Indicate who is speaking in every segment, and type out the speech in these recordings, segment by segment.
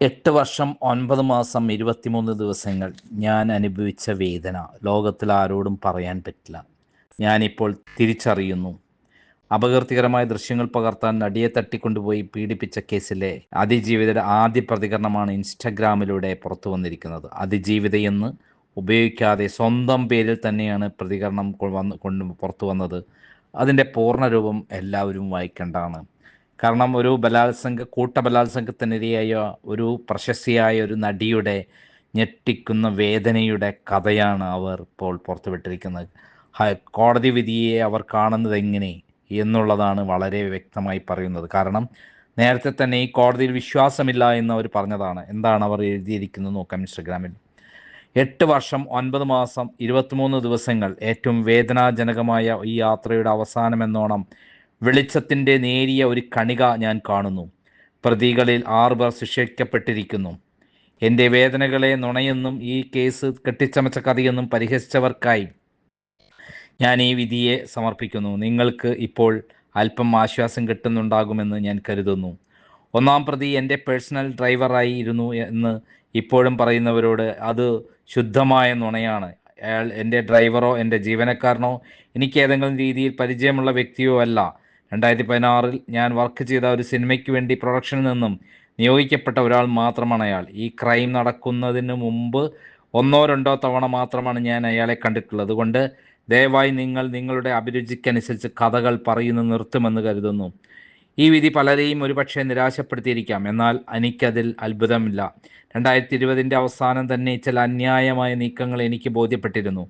Speaker 1: എട്ട് വർഷം ഒൻപത് മാസം ഇരുപത്തിമൂന്ന് ദിവസങ്ങൾ ഞാൻ അനുഭവിച്ച വേദന. ലോകത്തിൽ ആരോടും പറയാൻ പറ്റില്ല. ഞാനിപ്പോൾ തിരിച്ചറിയുന്നു. അപകീർത്തികരമായ ദൃശ്യങ്ങൾ പകർത്താൻ നടിയെ തട്ടിക്കൊണ്ടുപോയി പീഡിപ്പിച്ച കേസിലെ അതിജീവിതയുടെ ആദ്യ പ്രതികരണമാണ് ഇൻസ്റ്റഗ്രാമിലൂടെ പുറത്തു വന്നിരിക്കുന്നത്. അതിജീവിതയെന്ന് ഉപയോഗിക്കാതെ സ്വന്തം പേരിൽ തന്നെയാണ് പ്രതികരണം വന്ന് കൊണ്ട് പുറത്തു വന്നത്. അതിന്റെ പൂർണരൂപം എല്ലാവരും വായിക്കേണ്ടതാണ്. കാരണം ഒരു ബലാത്സംഗ കൂട്ട ബലാത്സംഗത്തിനിരയായ ഒരു പ്രശസ്തിയായ ഒരു നടിയുടെ ഞെട്ടിക്കുന്ന വേദനയുടെ കഥയാണ് അവർ ഇപ്പോൾ പുറത്തുവിട്ടിരിക്കുന്നത്. കോടതി വിധിയെ അവർ കാണുന്നത് എങ്ങനെ എന്നുള്ളതാണ് വളരെ വ്യക്തമായി പറയുന്നത്. കാരണം നേരത്തെ തന്നെ ഈ കോടതിയിൽ വിശ്വാസമില്ല എന്ന് അവർ പറഞ്ഞതാണ്. എന്താണ് അവർ എഴുതിയിരിക്കുന്നത് നോക്കാം ഇൻസ്റ്റഗ്രാമിൽ. എട്ട് വർഷം ഒൻപത് മാസം ഇരുപത്തിമൂന്ന് ദിവസങ്ങൾ ഏറ്റവും വേദനാജനകമായ ഈ യാത്രയുടെ അവസാനമെന്നോണം വെളിച്ചത്തിന്റെ നേരിയ ഒരു കണിക ഞാൻ കാണുന്നു. പ്രതികളിൽ ആറുപേർ ശിക്ഷിക്കപ്പെട്ടിരിക്കുന്നു. എന്റെ വേദനകളെ നുണയെന്നും ഈ കേസ് കെട്ടിച്ചമച്ച കഥയെന്നും പരിഹസിച്ചവർക്കായി ഞാൻ ഈ വിധിയെ സമർപ്പിക്കുന്നു. നിങ്ങൾക്ക് ഇപ്പോൾ അല്പം ആശ്വാസം കിട്ടുന്നുണ്ടാകുമെന്ന് ഞാൻ കരുതുന്നു. ഒന്നാം പ്രതി എന്റെ പേഴ്സണൽ ഡ്രൈവറായി ഇരുന്നു എന്ന് ഇപ്പോഴും പറയുന്നവരോട് അത് ശുദ്ധമായ നുണയാണ്. അയാൾ എന്റെ ഡ്രൈവറോ എന്റെ ജീവനക്കാരനോ എനിക്ക് ഏതെങ്കിലും രീതിയിൽ പരിചയമുള്ള വ്യക്തിയോ അല്ല. രണ്ടായിരത്തി പതിനാറിൽ ഞാൻ വർക്ക് ചെയ്ത ഒരു സിനിമയ്ക്ക് വേണ്ടി പ്രൊഡക്ഷനിൽ നിന്നും നിയോഗിക്കപ്പെട്ട ഒരാൾ മാത്രമാണ് അയാൾ. ഈ ക്രൈം നടക്കുന്നതിന് മുമ്പ് ഒന്നോ രണ്ടോ തവണ മാത്രമാണ് ഞാൻ അയാളെ കണ്ടിട്ടുള്ളത്. അതുകൊണ്ട് ദയവായി നിങ്ങൾ നിങ്ങളുടെ അഭിരുചിക്കനുസരിച്ച് കഥകൾ പറയുന്നത് നിർത്തുമെന്ന് കരുതുന്നു. ഈ വിധി പലരെയും ഒരുപക്ഷെ നിരാശപ്പെടുത്തിയിരിക്കാം. എന്നാൽ എനിക്കതിൽ അത്ഭുതമില്ല. രണ്ടായിരത്തി ഇരുപതിന്റെ അവസാനം തന്നെ ചില അന്യായമായ നീക്കങ്ങൾ എനിക്ക് ബോധ്യപ്പെട്ടിരുന്നു.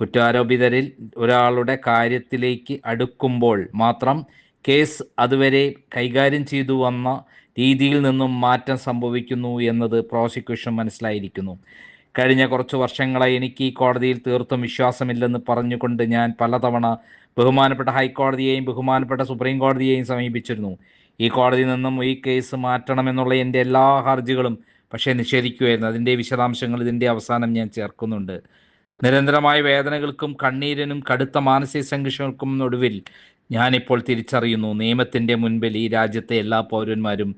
Speaker 1: കുറ്റാരോപിതരിൽ ഒരാളുടെ കാര്യത്തിലേക്ക് അടുക്കുമ്പോൾ മാത്രം കേസ് അതുവരെ കൈകാര്യം ചെയ്തു വന്ന രീതിയിൽ നിന്നും മാറ്റം സംഭവിക്കുന്നു എന്നത് പ്രോസിക്യൂഷൻ മനസ്സിലായിരിക്കുന്നു. കഴിഞ്ഞ കുറച്ച് വർഷങ്ങളായി എനിക്ക് ഈ കോടതിയിൽ തീർത്തും വിശ്വാസമില്ലെന്ന് പറഞ്ഞുകൊണ്ട് ഞാൻ പലതവണ ബഹുമാനപ്പെട്ട ഹൈക്കോടതിയെയും ബഹുമാനപ്പെട്ട സുപ്രീം കോടതിയെയും സമീപിച്ചിരുന്നു. ഈ കോടതി നിന്നും ഈ കേസ് മാറ്റണമെന്നുള്ള എന്റെ എല്ലാ ഹർജികളും പക്ഷേ നിഷേധിക്കുകയായിരുന്നു. അതിന്റെ വിശദാംശങ്ങൾ ഇതിന്റെ അവസാനം ഞാൻ ചേർക്കുന്നുണ്ട്. നിരന്തരമായ വേദനകൾക്കും കണ്ണീരനും കടുത്ത മാനസിക സംഘർഷങ്ങൾക്കും ഒടുവിൽ ഞാനിപ്പോൾ തിരിച്ചറിയുന്നു. നിയമത്തിന്റെ മുൻപിൽ ഈ രാജ്യത്തെ എല്ലാ പൗരന്മാരും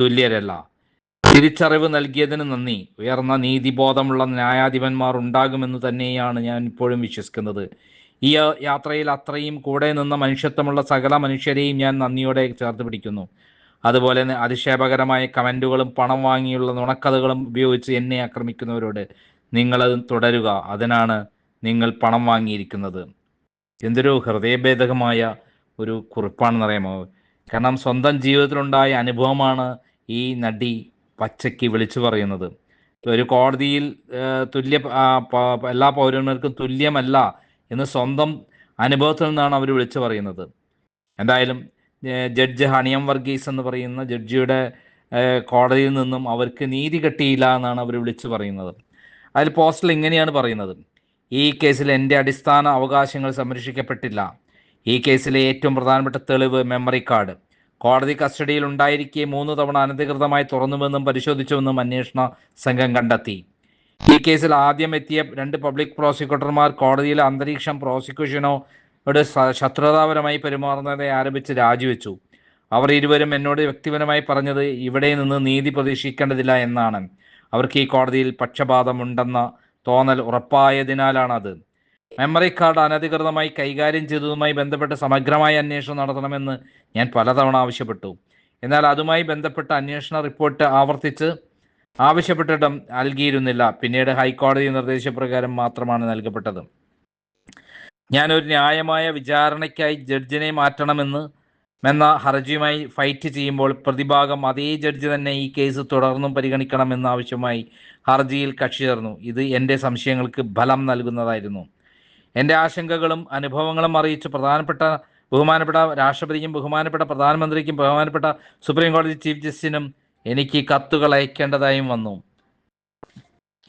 Speaker 1: തുല്യരല്ല. തിരിച്ചറിവ് നൽകിയതിന് നന്ദി. ഉയർന്ന നീതിബോധമുള്ള ന്യായാധിപന്മാർ ഉണ്ടാകുമെന്ന് തന്നെയാണ് ഞാൻ ഇപ്പോഴും വിശ്വസിക്കുന്നത്. ഈ യാത്രയിൽ അത്രയും കൂടെ നിന്ന മനുഷ്യത്വമുള്ള സകല മനുഷ്യരെയും ഞാൻ നന്ദിയോടെ ചേർത്ത് പിടിക്കുന്നു. അതുപോലെ അതിക്ഷേപകരമായ കമന്റുകളും പണം വാങ്ങിയുള്ള നുണക്കഥകളും ഉപയോഗിച്ച് എന്നെ ആക്രമിക്കുന്നവരോട് നിങ്ങളത് തുടരുക. അതിനാണ് നിങ്ങൾ പണം വാങ്ങിയിരിക്കുന്നത്. എന്തൊരു ഹൃദയഭേദകമായ ഒരു കുറിപ്പാണെന്നറിയാമോ കാരണം സ്വന്തം ജീവിതത്തിലുണ്ടായ അനുഭവമാണ് ഈ നടി പച്ചയ്ക്ക് വിളിച്ചു പറയുന്നത്. ഒരു കോടതിയിൽ തുല്യ എല്ലാ പൗരന്മാർക്കും തുല്യമല്ല എന്ന് സ്വന്തം അനുഭവത്തിൽ നിന്നാണ് അവർ വിളിച്ചു പറയുന്നത്. എന്തായാലും ജഡ്ജ് ഹണിയം വർഗീസ് എന്ന് പറയുന്ന ജഡ്ജിയുടെ കോടതിയിൽ നിന്നും അവർക്ക് നീതി കിട്ടിയില്ല എന്നാണ് അവർ വിളിച്ചു പറയുന്നത്. അതിൽ പോസ്റ്റിൽ ഇങ്ങനെയാണ് പറയുന്നത്. ഈ കേസിൽ എന്റെ അടിസ്ഥാന അവകാശങ്ങൾ സംരക്ഷിക്കപ്പെട്ടില്ല. ഈ കേസിലെ ഏറ്റവും പ്രധാനപ്പെട്ട തെളിവ് മെമ്മറി കാർഡ് കോടതി കസ്റ്റഡിയിൽ ഉണ്ടായിരിക്കെ മൂന്ന് തവണ അനധികൃതമായി തുറന്നുവെന്നും പരിശോധിച്ചുവെന്നും അന്വേഷണ സംഘം കണ്ടെത്തി. ഈ കേസിൽ ആദ്യം എത്തിയ രണ്ട് പബ്ലിക് പ്രോസിക്യൂട്ടർമാർ കോടതിയിലെ അന്തരീക്ഷം പ്രോസിക്യൂഷനോ ഇവിടെ ശത്രുതാപരമായി പെരുമാറുന്നതിനെ ആരംഭിച്ച് രാജിവെച്ചു. അവർ ഇരുവരും എന്നോട് വ്യക്തിപരമായി പറഞ്ഞത് ഇവിടെ നിന്ന് നീതി പ്രതീക്ഷിക്കേണ്ടതില്ല എന്നാണ്. അവർക്ക് ഈ കോടതിയിൽ പക്ഷപാതമുണ്ടെന്ന തോന്നൽ ഉറപ്പായതിനാലാണത്. മെമ്മറി കാർഡ് അനധികൃതമായി കൈകാര്യം ചെയ്തതുമായി ബന്ധപ്പെട്ട് സമഗ്രമായ അന്വേഷണം നടത്തണമെന്ന് ഞാൻ പലതവണ ആവശ്യപ്പെട്ടു. എന്നാൽ അതുമായി ബന്ധപ്പെട്ട അന്വേഷണ റിപ്പോർട്ട് ആവർത്തിച്ച് ആവശ്യപ്പെട്ടിട്ടും നൽകിയിരുന്നില്ല. പിന്നീട് ഹൈക്കോടതി നിർദ്ദേശപ്രകാരം മാത്രമാണ് നൽകപ്പെട്ടത്. ഞാനൊരു ന്യായമായ വിചാരണയ്ക്കായി ജഡ്ജിനെ മാറ്റണമെന്ന് എന്ന ഹർജിയുമായി ഫൈറ്റ് ചെയ്യുമ്പോൾ പ്രതിഭാഗം അതേ ജഡ്ജി തന്നെ ഈ കേസ് തുടർന്നും പരിഗണിക്കണമെന്ന ആവശ്യമായി ഹർജിയിൽ കക്ഷി ചേർന്നു. ഇത് എന്റെ സംശയങ്ങൾക്ക് ഫലം നൽകുന്നതായിരുന്നു. എന്റെ ആശങ്കകളും അനുഭവങ്ങളും അറിയിച്ച് പ്രധാനപ്പെട്ട ബഹുമാനപ്പെട്ട രാഷ്ട്രപതിക്കും ബഹുമാനപ്പെട്ട പ്രധാനമന്ത്രിക്കും ബഹുമാനപ്പെട്ട സുപ്രീം കോടതി ചീഫ് ജസ്റ്റിസിനും എനിക്ക് കത്തുകൾ അയക്കേണ്ടതായും വന്നു.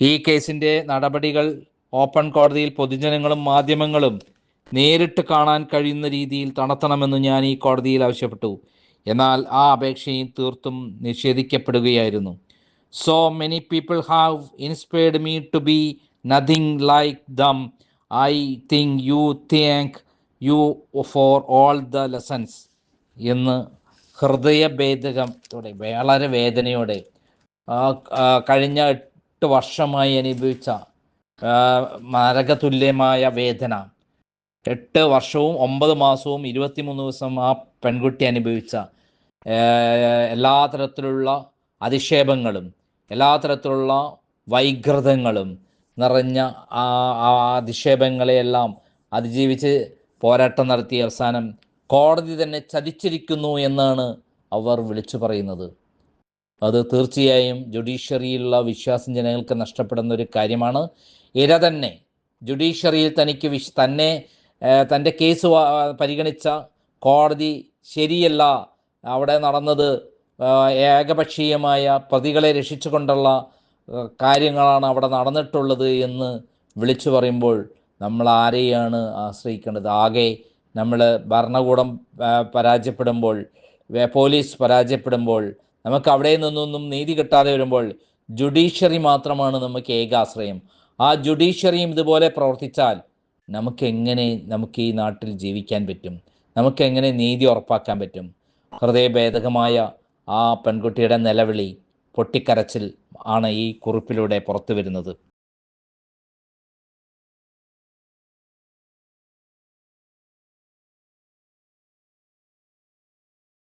Speaker 1: ഈ കേസിന്റെ നടപടികൾ ഓപ്പൺ കോടതിയിൽ പൊതുജനങ്ങളും മാധ്യമങ്ങളും നേരിട്ട് കാണാൻ കഴിയുന്ന രീതിയിൽ നടത്തണമെന്ന് ഞാൻ ഈ കോടതിയിൽ ആവശ്യപ്പെട്ടു. എന്നാൽ ആ അപേക്ഷയും തീർത്തും നിഷേധിക്കപ്പെടുകയായിരുന്നു. So many people have inspired me to be nothing like them I think you thank you for all the lessons എന്ന് ഹൃദയഭേദകത്തോടെ വളരെ വേദനയോടെ കഴിഞ്ഞ എട്ട് വർഷമായി അനുഭവിച്ച മാരകതുല്യമായ വേദന. എട്ട് വർഷവും ഒമ്പത് മാസവും ഇരുപത്തിമൂന്ന് ദിവസം ആ പെൺകുട്ടി അനുഭവിച്ച എല്ലാ തരത്തിലുള്ള അധിക്ഷേപങ്ങളും എല്ലാ തരത്തിലുള്ള വൈകൃതങ്ങളും നിറഞ്ഞ ആ അധിക്ഷേപങ്ങളെയെല്ലാം അതിജീവിച്ച് പോരാട്ടം നടത്തിയ അവസാനം കോടതി തന്നെ ചതിച്ചിരിക്കുന്നു എന്നാണ് അവർ വിളിച്ചു പറയുന്നത്. അത് തീർച്ചയായും ജുഡീഷ്യറിയിലുള്ള വിശ്വാസം ജനങ്ങൾക്ക് നഷ്ടപ്പെടുന്ന ഒരു കാര്യമാണ്. ഇര തന്നെ ജുഡീഷ്യറിയിൽ തനിക്ക് വിശ് തന്നെ തന്റെ കേസ് പരിഗണിച്ച കോടതി ശരിയല്ല. അവിടെ നടന്നത് ഏകപക്ഷീയമായ പ്രതികളെ രക്ഷിച്ചുകൊണ്ടുള്ള കാര്യങ്ങളാണ് അവിടെ നടന്നിട്ടുള്ളത് എന്ന് വിളിച്ചു പറയുമ്പോൾ നമ്മൾ ആരെയാണ് ആശ്രയിക്കേണ്ടത്? ആകെ നമ്മൾ ഭരണകൂടം പരാജയപ്പെടുമ്പോൾ പോലീസ് പരാജയപ്പെടുമ്പോൾ നമുക്ക് അവിടെ നിന്നൊന്നും നീതി കിട്ടാതെ വരുമ്പോൾ ജുഡീഷ്യറി മാത്രമാണ് നമുക്ക് ഏകാശ്രയം. ആ ജുഡീഷ്യറിയും ഇതുപോലെ പ്രവർത്തിച്ചാൽ നമുക്ക് എങ്ങനെ നമുക്ക് ഈ നാട്ടിൽ ജീവിക്കാൻ പറ്റും? നമുക്ക് എങ്ങനെ നീതി ഉറപ്പാക്കാൻ പറ്റും? ഹൃദയഭേദകമായ ആ പെൺകുട്ടിയുടെ നിലവിളി പൊട്ടിക്കരച്ചിൽ ആണ് ഈ കുറിപ്പിലൂടെ പുറത്തു വരുന്നത്